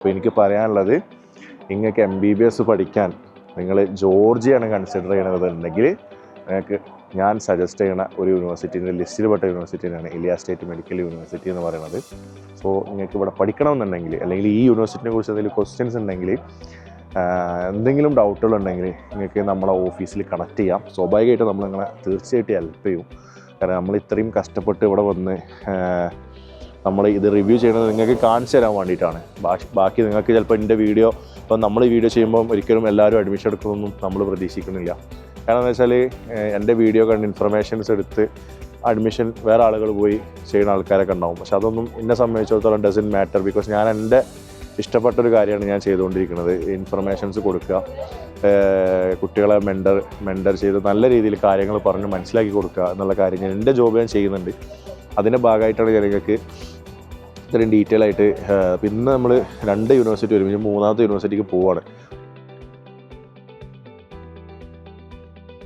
അപ്പോൾ എനിക്ക് പറയാനുള്ളത് നിങ്ങൾക്ക് എം ബി ബി എസ് പഠിക്കാൻ നിങ്ങൾ ജോർജിയാണ് കൺസിഡർ ചെയ്യണതെന്നുണ്ടെങ്കിൽ നിങ്ങൾക്ക് ഞാൻ സജസ്റ്റ് ചെയ്യുന്ന ഒരു യൂണിവേഴ്സിറ്റീന്റെ ലിസ്റ്റിൽപ്പെട്ട യൂണിവേഴ്സിറ്റിയാണ് ഇലിയ സ്റ്റേറ്റ് മെഡിക്കൽ യൂണിവേഴ്സിറ്റി എന്ന് പറയുന്നത്. സോ നിങ്ങൾക്ക് ഇവിടെ പഠിക്കണമെന്നുണ്ടെങ്കിൽ അല്ലെങ്കിൽ ഈ യൂണിവേഴ്സിറ്റിനെ കുറിച്ച് എന്തെങ്കിലും ക്വസ്റ്റ്യൻസ് ഉണ്ടെങ്കിൽ എന്തെങ്കിലും ഡൗട്ടുകൾ ഉണ്ടെങ്കിൽ നിങ്ങൾക്ക് നമ്മളെ ഓഫീസിൽ കണക്ട് ചെയ്യാം. സ്വാഭാവികമായിട്ട് നമ്മൾ നിങ്ങളെ തീർച്ചയായിട്ടും ഹെൽപ്പ് ചെയ്യും. കാരണം നമ്മൾ ഇത്രയും കഷ്ടപ്പെട്ട് ഇവിടെ വന്ന് നമ്മൾ ഇത് റിവ്യൂ ചെയ്യുന്നത് നിങ്ങൾക്ക് കാണിച്ചു തരാൻ വേണ്ടിയിട്ടാണ്. ബാക്കി നിങ്ങൾക്ക് ചിലപ്പോൾ എന്റെ വീഡിയോ ഇപ്പം നമ്മൾ ഈ വീഡിയോ ചെയ്യുമ്പോൾ ഒരിക്കലും എല്ലാവരും അഡ്മിഷൻ എടുക്കുമെന്നും നമ്മൾ പ്രതീക്ഷിക്കുന്നില്ല. കാരണം എന്താ വെച്ചാൽ എന്റെ വീഡിയോ കണ്ട് ഇൻഫർമേഷൻസ് എടുത്ത് അഡ്മിഷൻ വേറെ ആളുകൾ പോയി ചെയ്യുന്ന ആൾക്കാരൊക്കെ ഉണ്ടാവും. പക്ഷെ അതൊന്നും എന്നെ സംബന്ധിച്ചിടത്തോളം ഡസൻ മാറ്റർ ബിക്കോസ് ഞാൻ എന്റെ ഇഷ്ടപ്പെട്ട ഒരു കാര്യമാണ് ഞാൻ ചെയ്തുകൊണ്ടിരിക്കുന്നത്. ഇൻഫർമേഷൻസ് കൊടുക്കുക കുട്ടികളെ മെൻഡർ മെൻഡർ ചെയ്ത് നല്ല രീതിയിൽ കാര്യങ്ങൾ പറഞ്ഞ് മനസ്സിലാക്കി കൊടുക്കുക എന്നുള്ള കാര്യം ഞാൻ എന്റെ ജോബ് ഞാൻ ചെയ്യുന്നുണ്ട്. അതിന്റെ ഭാഗമായിട്ടാണ് ഞാൻ നിങ്ങൾക്ക് ഇത്രയും ഡീറ്റെയിൽ ആയിട്ട് പിന്നെ നമ്മൾ രണ്ട് യൂണിവേഴ്സിറ്റി ഒരുമിച്ച് മൂന്നാമത്തെ യൂണിവേഴ്സിറ്റിക്ക് പോവാണ്.